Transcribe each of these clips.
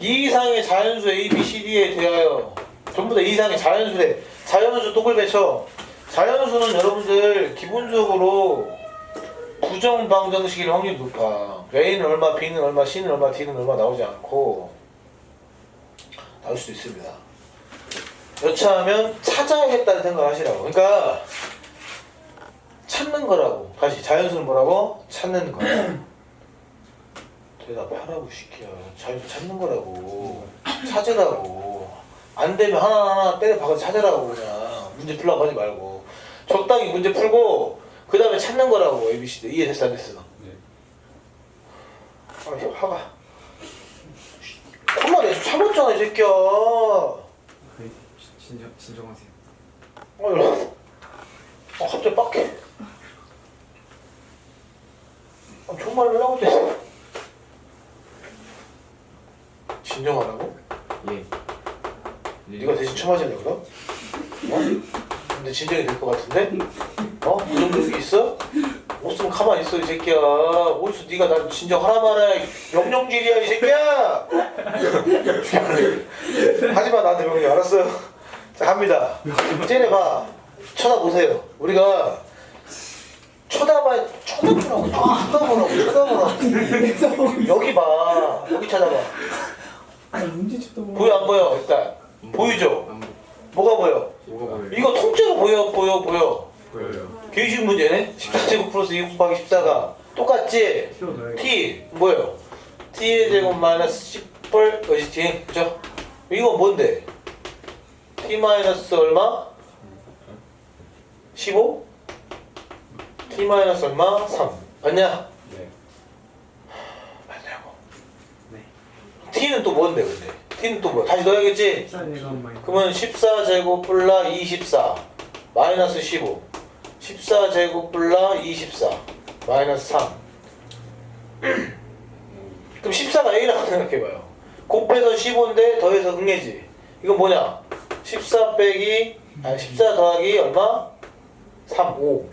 이 이상의 자연수 A, B, C, D에 대하여 전부 다이 이상의 자연수래. 자연수 똑을 쳐. 자연수는 여러분들 기본적으로 부정 방정식일 확률이 높아. A는 얼마, B는 얼마, C는 얼마, D는 얼마 나오지 않고 나올 수도 있습니다. 여차하면 찾아야겠다는 생각을 하시라고. 그러니까 찾는 거라고. 다시 자연수는 뭐라고? 찾는 거. 대답하라고 시키야. 자연수 찾는 거라고. 찾으라고. 안 되면 하나하나 때려 박아서 찾으라고 그냥. 문제 풀라고 하지 말고. 적당히 문제 풀고 그 다음에 찾는 거라고 ABCD 이해됐어 안 됐어? 네. 아 화가 콜라 내좀 참았잖아 이 새끼야 그 진정 진정하세요. 어, 이러. 아, 갑자기 빡해. 아, 정말 하려고 했어. 진정하라고? 예. 네가 대신 처맞을래 그럼? 어? 근데 진정이 될 것 같은데? 어? 그 정도 기 있어? 없으면 가만히 있어 이 새끼야 어디서 네가 나 진정하라 말아 영영질이야 이 새끼야 하지마 나한테 명령 알았어요? 자 갑니다 쟤네 봐 쳐다보세요 우리가 쳐다봐 쳐다보라고 쳐다보라고 쳐다보라고 여기 봐 여기 찾아봐 보여 안 보여 일단 보이죠? 뭐가 보여? 뭐가 보여요? 이거 통째로 보여 보여 보여 보여요. 계획식 문제네 14제곱 플러스 2 곱하기 14가 똑같지? t 뭐예요? t의 제곱 마이너스 10벌 어지 t 그죠? 이건 뭔데? t 마이너스 얼마? 15? t 마이너스 얼마? 3 맞냐? 네. 맞냐고 네 t는 또 뭔데 근데? t는 또 뭐야? 다시 넣어야겠지? 그러면 14제곱 플라 24 마이너스 15 14제곱 플라 24 마이너스 3 그럼 14가 A라고 생각해봐요 곱해서 15인데 더해서 응해지 이건 뭐냐 14 빼기 아니 14 더하기 얼마? 3 5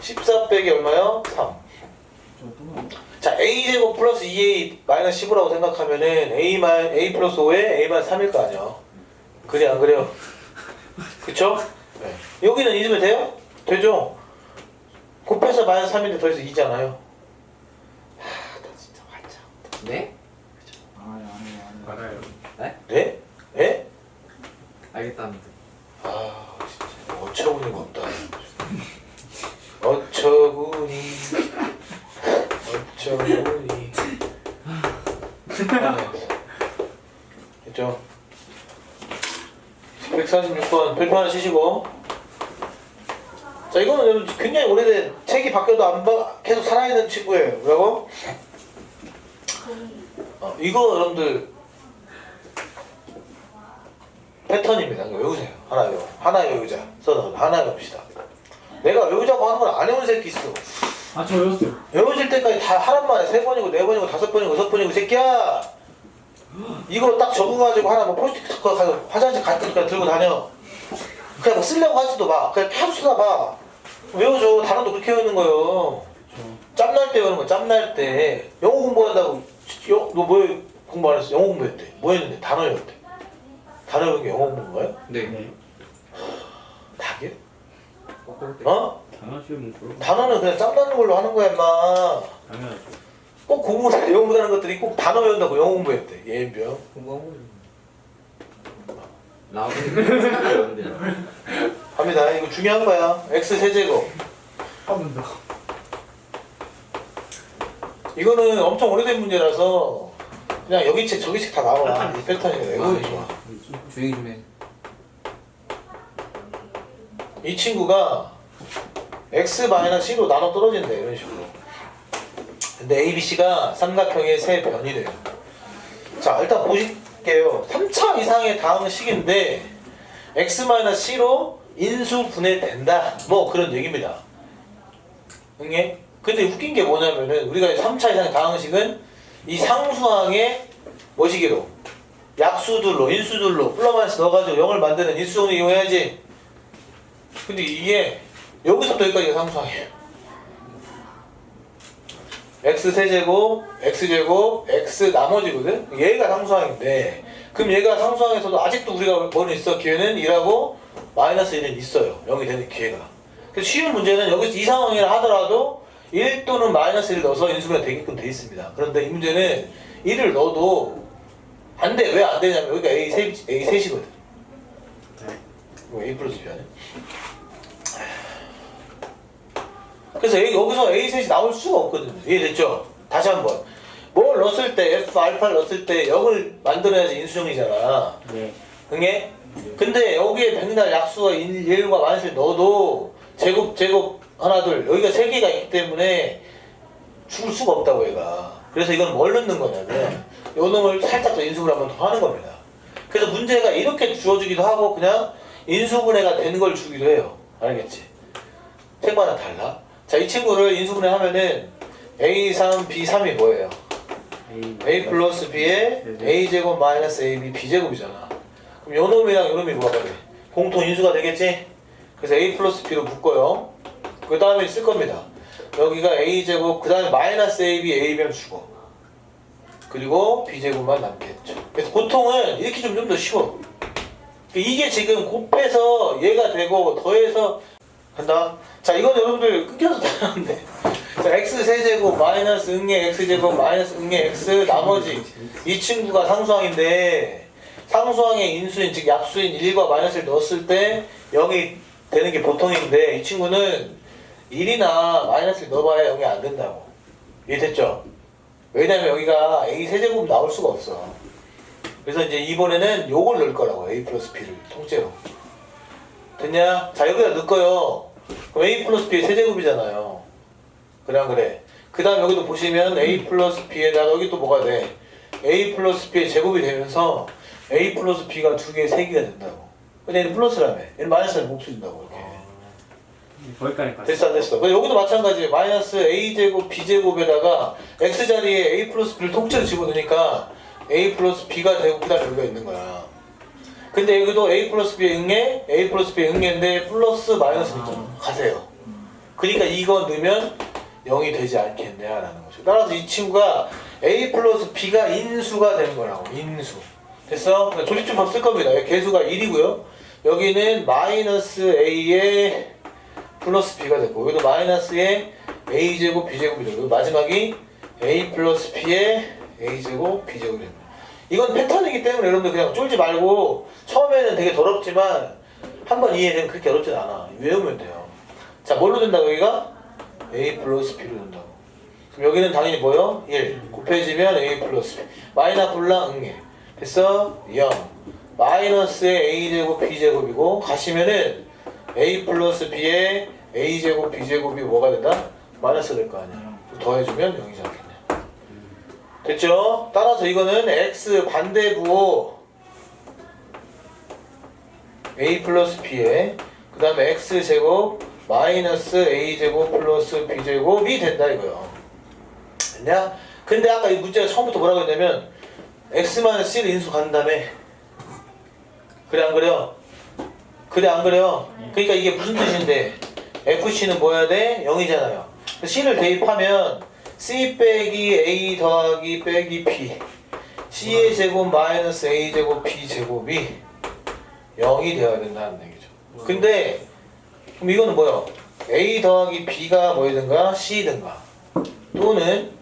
14 빼기 얼마요? 3 자 a제곱 플러스 2a 마이너스 15라고 생각하면은 a 마 a 플러스 5에 a 마이너스 3일 거 아니야 그래 안 그래요? 그쵸? 네. 여기는 잊으면 돼요? 되죠? 곱해서 마이너스 3인데 더해서 2잖아요 하나 진짜 환장 네? 아니 아니 아니 알아요. 네? 네? 알겠다는데. 아 진짜 어처구니가 없다 어처구니 아, 됐죠? 146번 별표 하나 치시고 자 이거는 여러분 굉장히 오래된 책이 바뀌어도 안 바, 계속 살아있는 친구예요 뭐라고? 어, 이거 여러분들 패턴입니다. 이거 외우세요. 하나 외워. 하나 외우자. 써서 하나 외웁시다. 내가 외우자고 하는 건안 외운 새끼 있어. 아 저 외웠어요 외워질 때까지 다 하란 말에 세 번이고 네 번이고 다섯 번이고 여섯 번이고 이 새끼야. 이거 딱 적어가지고 하나 뭐 포스트잇 갖고 가서 화장실 갈 때니까 들고 다녀. 그냥 뭐 쓰려고 하지도 마. 그냥 계속 써봐. 외워줘. 단어도 그렇게 외우는 거요. 짬날 때 외우는 거 짬날 때. 영어 공부한다고. 영, 너 뭐 공부 안 했어? 영어 공부했대. 뭐 했는데? 단어 외웠대. 단어 외운 게 영어 공부인 거야? 네. 때. 어? 단어 시험은 그런 단어는 그냥 짬 나는 걸로 하는 거야 임마. 당연하죠. 꼭 공부 영어 못하는 것들이 꼭 단어 외운다고 영어 공부했대 예인병. 공부하고 생각이 안 돼요. 갑니다. 이거 중요한 거야. X 세제곱. 한번 더. 이거는 엄청 오래된 문제라서 그냥 여기 책 저기 책 다 나와. 이 패턴이 외우기 좋아. 조용히 좀 해. 이 친구가 x-c로 나눠 떨어진대 이런 식으로. 근데 ABC가 삼각형의 세 변이 돼요. 자 일단 보실게요. 3차 이상의 다음 식인데 x-c로 인수 분해된다. 뭐 그런 얘기입니다. 응애? 근데 웃긴 게 뭐냐면은 우리가 3차 이상의 다항식은 이 상수항의 뭐시기로? 약수들로 인수들로 플러마이너스 넣어가지고 0을 만드는 인수정리 이용해야지. 근데 이게 여기서부터 여기까지가 상수항이에요. X 세제곱 x제곱 x 나머지거든? 얘가 상수항인데 그럼 얘가 상수항에서도 아직도 우리가 뭐는 있어? 기회는 1하고 마이너스 1은 있어요. 0이 되는 기회가. 그래서 쉬운 문제는 여기서 이 상황이라 하더라도 1 또는 마이너스 1을 넣어서 인수분해 되게끔 돼 있습니다. 그런데 이 문제는 1을 넣어도 안 돼. 왜 안 되냐면 여기가 A 셋 A 셋이거든. 이거 A 플러스 B하네. 그래서 A, 여기서 A 셋이 나올 수가 없거든요. 이해됐죠? 다시 한번. 뭘 넣었을 때 F 알파를 넣었을 때 0을 만들어야지 인수정이잖아. 네. 응애? 근데 여기에 백날 약수가 1, 1과 마이너스를 넣어도 제곱 제곱 하나 둘 여기가 세 개가 있기 때문에 죽을 수가 없다고 얘가 그래서 이건 뭘 넣는 거냐면 요 놈을 살짝 더 인수분해 한번 더 하는 겁니다 그래서 문제가 이렇게 주어지기도 하고 그냥 인수분해가 되는 걸 주기도 해요 알겠지? 책마다 달라 자 이 친구를 인수분해 하면은 A3, B3이 뭐예요? A. A 플러스 B에 네네. A제곱 마이너스 AB B제곱이잖아. 그럼 요 놈이랑 요 놈이 뭐가 돼? 공통 인수가 되겠지? 그래서 A 플러스 B로 묶어요. 그 다음에 쓸 겁니다. 여기가 A제곱, 그 다음에 마이너스 AB, AB면 주고. 그리고 B제곱만 남겠죠. 그래서 보통은 이렇게 좀 좀 더 쉬워. 이게 지금 곱해서 얘가 되고 더해서 한다. 자, 이건 여러분들 끊겨서 다는데 자, x 세제곱 마이너스 응의 x 제곱 마이너스 응의 x 나머지 이 친구가 상수항인데 상수항의 인수인 즉 약수인 1과 마이너스를 넣었을 때 0이 되는 게 보통인데 이 친구는 1이나 마이너스를 넣어봐야 0이 안 된다고. 이해됐죠? 왜냐면 여기가 a 세제곱 나올 수가 없어. 그래서 이제 이번에는 요걸 넣을 거라고 a 플러스 b를 통째로. 됐냐? 자 여기다 넣을 거요. 그럼 a 플러스 b의 세제곱이잖아요. 그래 안 그래? 그 다음 여기도 보시면 a 플러스 b에다가 여기 또 뭐가 돼? a 플러스 b의 제곱이 되면서 a 플러스 b가 두 개, 세 개가 된다고. 근데 얘는 플러스라며. 얘는 마이너스를 못 준다고 이렇게. 거기까지 갔어. 됐어 안 됐어. 근데 여기도 마찬가지예요. 마이너스 a 제곱 b 제곱에다가 x 자리에 a 플러스 b를 통째로 집어넣으니까 a 플러스 b가 되고 그다음 여기가 있는 거야. 근데 여기도 a 플러스 b의 응애, a 플러스 b의 응애인데 플러스 마이너스 있잖아. 가세요. 그러니까 이거 넣으면 0이 되지 않겠냐라는 거죠. 따라서 이 친구가 a 플러스 b가 인수가 되는 거라고. 인수. 됐어? 그러니까 조립좀 쓸 겁니다. 개수가 1이고요. 여기는 마이너스 a에 플러스 b가 되고 여기도 마이너스에 a 제곱 b 제곱이 되고 마지막이 a 플러스 b에 a 제곱 b 제곱이 됩니다. 이건 패턴이기 때문에 여러분들 그냥 쫄지 말고 처음에는 되게 더럽지만 한 번 이해되면 그렇게 어렵진 않아. 외우면 돼요. 자, 뭘로 된다고 여기가? a 플러스 b로 된다고. 그럼 여기는 당연히 뭐요? 1 곱해지면 a 플러스 b 마이너 뿔라 응애 됐어? 0 마이너스에 a 제곱 b 제곱이고 가시면은 a 플러스 b에 a 제곱 b 제곱이 뭐가 된다? 마이너스 될 거 아니야. 더 해주면 0이지 않겠냐. 됐죠? 따라서 이거는 x 반대 부호 a 플러스 b에 그 다음에 x 제곱 마이너스 a 제곱 플러스 b 제곱이 된다 이거요. 됐냐? 근데 아까 이 문제가 처음부터 뭐라고 했냐면 x만 c를 인수 간 다음에 그래 안 그래요? 그래 안 그래요? 그러니까 이게 무슨 뜻인데 fc는 뭐야 돼? 0이잖아요. c를 대입하면 c 빼기 a 더하기 빼기 p c의 제곱 마이너스 a 제곱 b 제곱이 0이 되어야 된다는 얘기죠. 근데 그럼 이거는 뭐야? a 더하기 b가 뭐이든가 c든가 또는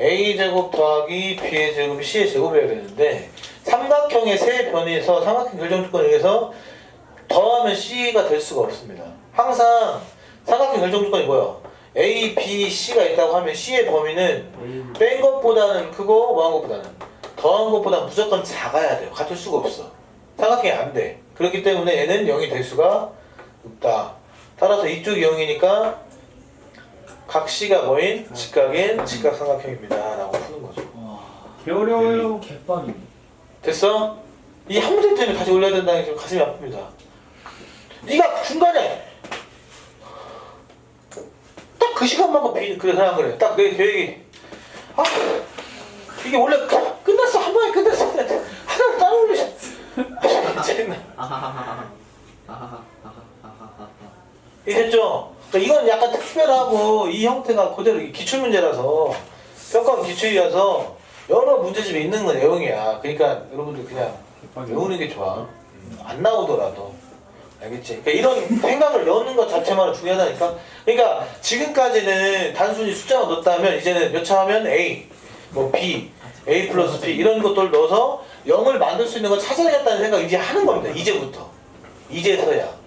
a 제곱 더하기 b의 제곱이 c의 제곱이어야 되는데 삼각형의 세 변에서 삼각형 결정 조건에 의해서 더하면 c가 될 수가 없습니다. 항상 삼각형 결정 조건이 뭐야? A, b, c가 있다고 하면 c의 범위는 뺀 것보다는 크고 뭐한 것보다는 더한 것보다 무조건 작아야 돼요. 같을 수가 없어. 삼각형이 안 돼. 그렇기 때문에 얘는 0이 될 수가 없다. 따라서 이쪽이 0이니까 각 c가 뭐인 직각인 직각 삼각형입니다. 라고 푸는 거죠. 개 어려워요. 개빵이. 됐어? 이 한 문제 때문에 다시 올려야 된다는 게 좀 가슴이 아픕니다. 네가 중간에 딱 그 시간만 비 그래 그냥 그래. 딱 내 계획이 아 이게 원래 그- 끝났어 한 번에 끝났어 하나 따로 올리자. 아, 짜증나. 아하하하. 아하하. 아하하하. 이해됐죠? 그러니까 이건 약간 특별하고 이 형태가 그대로 기출문제라서 평가 기출이라서 여러 문제집이 있는 건 내용이야. 그러니까 여러분들 그냥 외우는 게 좋아. 음, 안 나오더라도. 알겠지? 그러니까 이런 생각을 넣는 것 자체만 중요하다니까. 그러니까 지금까지는 단순히 숫자만 넣었다면 이제는 몇차 하면 A, 뭐 B, A 플러스 B 이런 것들을 넣어서 0을 만들 수 있는 걸 찾아야겠다는 생각 이제 하는 겁니다. 이제부터. 이제서야.